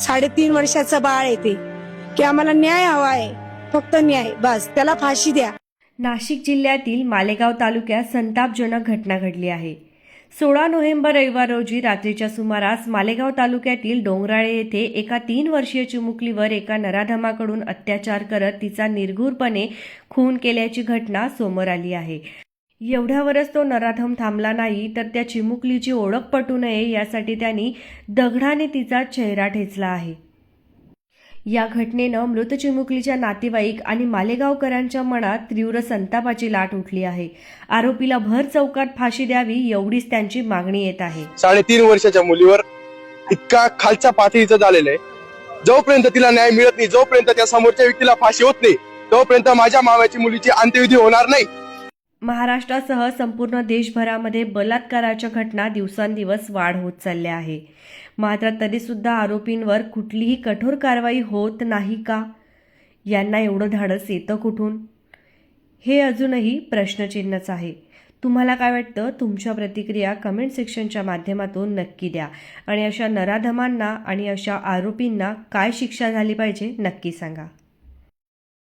साडेतीन वर्षाचं बाळ आहे ते. की आम्हाला न्याय हवा आहे. फक्त न्याय. बस. त्याला फाशी द्या. नाशिक जिल्ह्यातील मालेगाव तालुक्यात संतापजनक घटना घडली आहे. सोळा नोव्हेंबर रविवार रोजी रात्रीच्या सुमारास मालेगाव तालुक्यातील डोंगराळे येथे एका तीन वर्षीय चिमुकलीवर एका नराधमाकडून अत्याचार करत तिचा निर्घुरपणे खून केल्याची घटना समोर आली आहे. एवढ्यावरच तो नराधम थांबला नाही तर त्या चिमुकलीची ओळख पटू नये यासाठी त्यांनी दगडाने तिचा चेहरा ठेचला आहे. या घटनेनं मृत चिमुकलीच्या नातेवाईक आणि मालेगावकरांच्या मनात तीव्र संतापाची लाट उठली आहे. आरोपीला भर चौकात फाशी द्यावी एवढीच त्यांची मागणी येत आहे. साडेतीन वर्षाच्या मुलीवर इतका खालच्या पातळीचं झालेलं आहे. जोपर्यंत तिला न्याय मिळत नाही जोपर्यंत त्या समोरच्या व्यक्तीला फाशी होत नाही तोपर्यंत माझ्या मामाची मुलीची अंत्यविधी होणार नाही. महाराष्ट्रासह संपूर्ण देशभरामध्ये बलात्काराच्या घटना दिवसांदिवस वाढ होत चालल्या आहे. मात्र तरीसुद्धा आरोपींवर कुठलीही कठोर कारवाई होत नाही का? यांना एवढं धाडस येतं कुठून? हे अजूनही प्रश्नचिन्हच आहे. तुम्हाला काय वाटतं? तुमच्या प्रतिक्रिया कमेंट सेक्शनच्या माध्यमातून नक्की द्या. आणि अशा नराधमांना आणि अशा आरोपींना काय शिक्षा झाली पाहिजे नक्की सांगा.